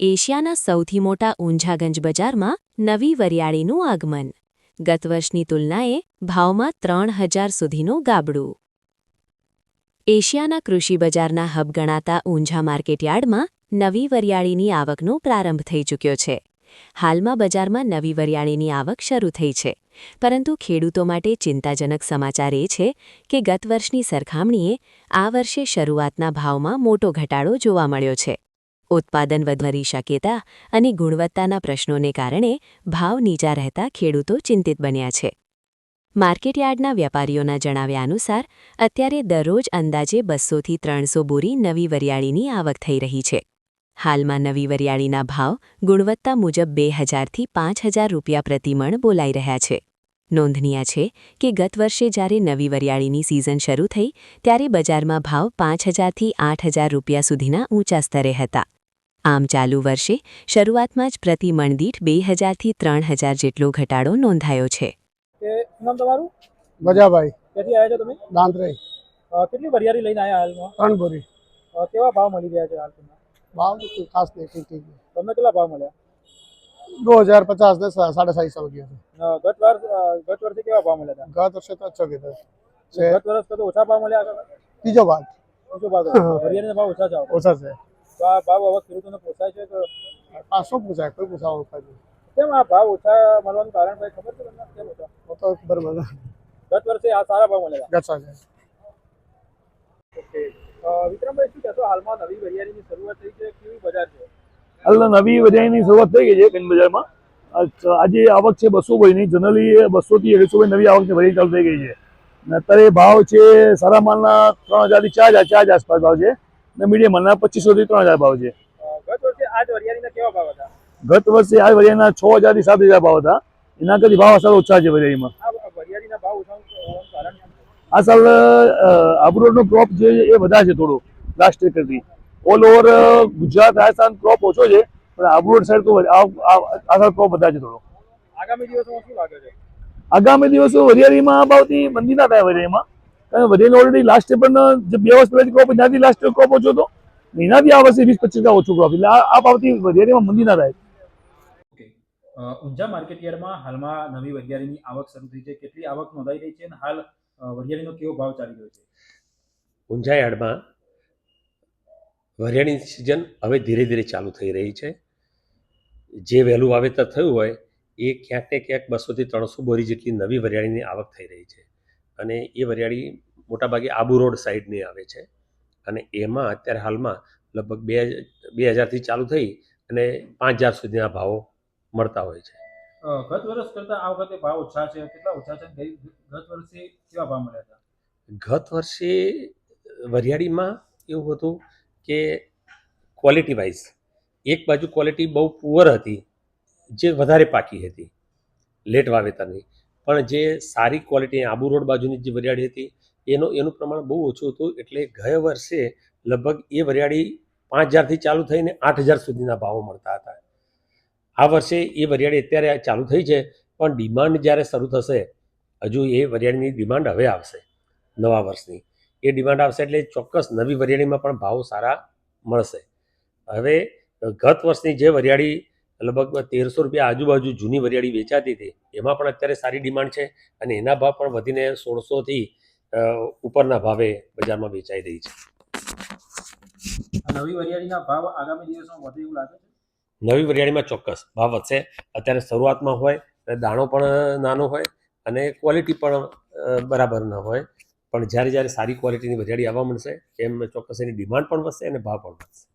એશિયાના સૌથી મોટા ઊંઝાગંજ બજારમાં નવી વરિયાળીનું આગમન. ગત વર્ષની તુલનાએ ભાવમાં ત્રણ હજાર સુધીનું ગાબડું. એશિયાના કૃષિ બજારના હબ ગણાતા ઊંઝા માર્કેટયાર્ડમાં નવી વરિયાળીની આવકનો પ્રારંભ થઈ ચૂક્યો છે. હાલમાં બજારમાં નવી વરિયાળીની આવક શરૂ થઈ છે. પરંતુ ખેડૂતો માટે ચિંતાજનક સમાચાર એ છે કે ગત વર્ષની સરખામણીએ આ વર્ષે શરૂઆતના ભાવમાં મોટો ઘટાડો જોવા મળ્યો છે. ઉત્પાદન વધારી શક્યતા અને ગુણવત્તાના પ્રશ્નોને કારણે ભાવ નીચા રહેતા ખેડૂતો ચિંતિત બન્યા છે. માર્કેટયાર્ડના વેપારીઓના જણાવ્યા અનુસાર, અત્યારે દરરોજ અંદાજે બસોથી ત્રણસો બોરી નવી વરિયાળીની આવક થઈ રહી છે. હાલમાં નવી વરિયાળીના ભાવ ગુણવત્તા મુજબ બે હજારથી પાંચ હજાર રૂપિયા પ્રતિમણ બોલાઈ રહ્યા છે. નોંધનીય છે કે ગત વર્ષે જ્યારે નવી વરિયાળીની સિઝન શરૂ થઈ, ત્યારે બજારમાં ભાવ પાંચ હજારથી આઠ હજાર રૂપિયા સુધીના ઊંચા સ્તરે હતા. આમ ચાલુ વર્ષે શરૂઆતમાં જ પ્રતિ મણદીઠ બે હજારથી ત્રણ હજાર જેટલો ઘટાડો નોંધાયો છે. નામ તમારું? મજાભાઈ ક્યાંથી આવ્યા છો તમે? દાંતરાઈ. કેટલી વરિયાળી લઈને આવ્યા હાલમાં? ત્રણ બોરી. કેવા ભાવ મળી રહ્યા છે હાલ તમને ભાવ તો ખાસ નહીં ઠીક ઠીક તમને કેટલા ભાવ મળ્યા? દો હજાર પચાસ ને સા- સાડા સાતસો રૂપિયા ગત વર્ષ ગત વર્ષે કેવા ભાવ મળ્યા હતા? ગત વર્ષે તો અચ્છો કીધો ગત વર્ષ કરતા ઓછા ભાવ મળ્યા? ત્રીજો ભાગ. ઓછો ભાવ હતો. ભાવ ઓછા છે. ઓછા છે. તો આ ભાવ હવે ખેડૂતોને પોસાય છે કે પૂછાય? કોઈ પૂછાવું નથી કેમ આ ભાવ ઓછા મળવાનું કારણ ભાઈ? ખબર છે તમને? કેમ ઓછા? તો ખબર મને. ગત વર્ષે આ સારા ભાવ મળ્યા. ગત છે ઓકે. વિક્રમભાઈ શું કહેશો? હાલમાં નવી વરિયાળીની શરૂઆત થઈ છે કેવી બજાર છે? હાલ નવી વજાઈની શરૂઆત થઈ ગઈ છે કન બજારમાં. આજ- આજે આવક છે બસો ભાઈની. જનરલી બસો થી અઢીસો ભાઈ નવી આવક છે વરિયાળી ચાલુ થઈ ગઈ છે. અત્યારે ભાવ છે સારા માલના ત્રણ હજારથી ચાર હજાર ચાર હજાર આસપાસ ભાવ છે. અને મીડિયમ માલના પચીસો થી ત્રણ હજાર ભાવ છે. ગત વર્ષે આ વજાઈના છ હજારથી સાત હજાર ભાવ હતા. એના કરતી ભાવ અસર ઓછા છે વરિયાળીમાં. આ સાલ આબુરોડનો ક્રોપ જે એ વધારે છે થોડો લાસ્ટ યર કરતી. All over Gujarat Rajasthan crop ઓછો છે પણ આબુરોડ સાઈડ તો આ સાલ ક્રોપ વધારે છે થોડો. આગામી દિવસોમાં શું લાગે છે? આગામી દિવસો વરિયાળીમાં ભાવથી મંદી ના થાય વરિયાળીમાં. કારણ કે વરિયાળી ઓલરેડી લાસ્ટ પણ જે બે વર્ષ પહેલાથી ક્રોપ ત્યાંથી લાસ્ટ ક્રોપ ઓછો હતો. એનાથી આ વર્ષે વીસ પચીસ ટકા ઓછો ક્રોપ એટલે આ ભાવથી વરિયાળીમાં મંદી ના થાય. ઊંઝા માર્કેટ યાર્ડમાં હાલમાં નવી વરિયાળીની આવક શરૂ થઈ છે. કેટલી આવક નોંધાઈ રહી છે અને હાલ વરિયાળીનો કેવો ભાવ ચાલી રહ્યો છે? ઊંઝા યાર્ડમાં વરિયાળીની સિઝન હવે ધીરે ધીરે ચાલુ થઈ રહી છે. જે વહેલું વાવેતર થયું હોય એ ક્યાંક ને ક્યાંક બસોથી ત્રણસો બોરી જેટલી નવી વરિયાળીની આવક થઈ રહી છે. અને એ વરિયાળી મોટાભાગે આબુ રોડ સાઈડની આવે છે. અને એમાં અત્યારે હાલમાં લગભગ બે બે હજારથી ચાલુ થઈ અને પાંચ હજાર સુધીના ભાવો મળતા હોય છે. ગત વર્ષ કરતાં આ વખતે ભાવ ઓછા છે. કેટલા ઓછા છે? ગત વર્ષે કેવા ભાવ મળ્યા હતા? ગત વર્ષે વરિયાળીમાં એવું હતું કે ક્વોલિટી વાઇઝ એક બાજુ ક્વોલિટી બહુ પુઅર હતી જે વધારે પાકી હતી લેટ વાવેતરની. પણ જે સારી ક્વોલિટી આબુ રોડ બાજુની જે વરિયાળી હતી એનો, એનું પ્રમાણ બહુ ઓછું હતું એટલે ગયા વર્ષે લગભગ એ વરિયાળી પાંચ હજારથી ચાલુ થઈને આઠ હજાર સુધીના ભાવો મળતા હતા. આ વર્ષે એ વરિયાળી અત્યારે ચાલુ થઈ છે, પણ ડિમાન્ડ જ્યારે શરૂ થશે, હજુ એ વરિયાળીની ડિમાન્ડ હવે આવશે, નવા વર્ષની. એ ડિમાન્ડ આવશે એટલે ચોક્કસ નવી વરિયાળીમાં પણ ભાવ સારા મળશે. હવે ગત વર્ષની જે વરિયાળી લગભગ તેરસો રૂપિયા આજુબાજુ જૂની વરિયાળી વેચાતી હતી, એમાં પણ અત્યારે સારી ડિમાન્ડ છે અને એના ભાવ પણ વધીને સોળસોથી ઉપરના ભાવે બજારમાં વેચાઈ રહી છે. નવી વરિયાળીના ભાવ આગામી દિવસમાં વધે એવું લાગે છે? નવી વરિયાળીમાં ચોક્કસ ભાવ વધશે. અત્યારે શરૂઆતમાં હોય અને દાણો પણ નાનો હોય અને ક્વોલિટી પણ બરાબર ન હોય. પણ જ્યારે જ્યારે સારી ક્વોલિટીની વરિયાળી આવવા મળશે એમ ચોક્કસ એની ડિમાન્ડ પણ વધશે અને ભાવ પણ વધશે.